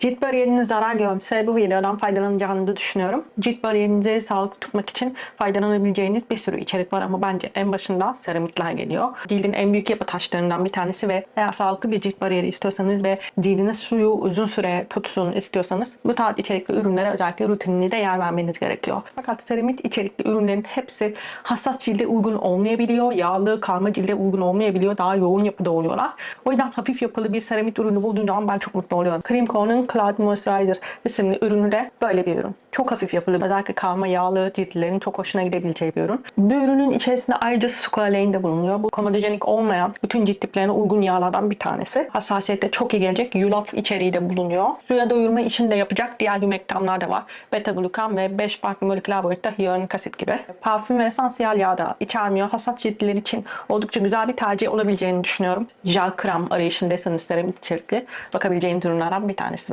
Cilt bariyerine zarar görmese bu videodan faydalanacağını düşünüyorum. Cilt bariyerinizi sağlıklı tutmak için faydalanabileceğiniz bir sürü içerik var ama bence en başında seramitler geliyor. Cildin en büyük yapı taşlarından bir tanesi ve eğer sağlıklı bir cilt bariyeri istiyorsanız ve cildiniz suyu uzun süre tutsun istiyorsanız bu tarz içerikli ürünlere özellikle rutininizde yer vermeniz gerekiyor. Fakat seramit içerikli ürünlerin hepsi hassas cilde uygun olmayabiliyor. Yağlı, karma cilde uygun olmayabiliyor. Daha yoğun yapıda oluyorlar. O yüzden hafif yapılı bir seramit ürünü bulduğum zaman ben çok mutlu oluyorum. Cream Co'nun Cloud Moisturizer isimli ürünü de böyle bir ürün. Çok hafif yapılı. Özellikle karma yağlı ciltlerin çok hoşuna gidebileceği bir ürün. Bu ürünün içerisinde ayrıca squalane de bulunuyor. Bu komodojenik olmayan bütün cilt tiplerine uygun yağlardan bir tanesi. Hassasiyette çok iyi gelecek yulaf içeriği de bulunuyor. Suya doyurma işini de yapacak diğer humektanlar da var. Beta glukan ve 5 farklı moleküler boyutta hyaluronik asit gibi. Parfüm ve esansiyel yağ da içermiyor. Hassas ciltler için oldukça güzel bir tercih olabileceğini düşünüyorum. Jel krem arayışındaysanız seramik içerikli bakabileceğiniz ürünlerden bir tanesi.